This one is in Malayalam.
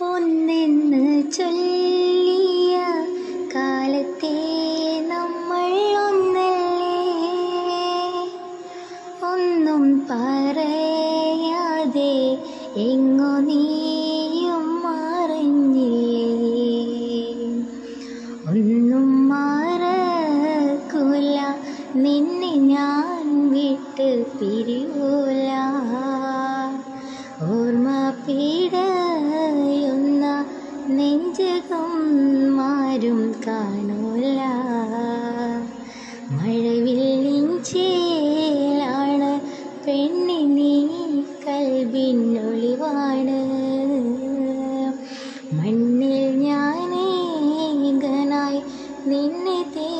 ഒന്നെന്ന് ചൊല്ലിയ കാലത്തെ നമ്മൾ ഒന്നല്ലേ? ഒന്നും പറയാതെ എങ്ങോ നീയും മറിഞ്ഞില്ലേ? ഒന്നും മറക്കൂല നിന്നെ ഞാൻ വിട്ട് പിരിയൂല. നെഞ്ചകം മാരും കാണൂല. മഴവില്ലിൻ ചേലാണ് പെണ്ണിനെ കൽവിന്നൊളിവാണ് മണ്ണിൽ ഞാനേകനായി നിന്നെ തേ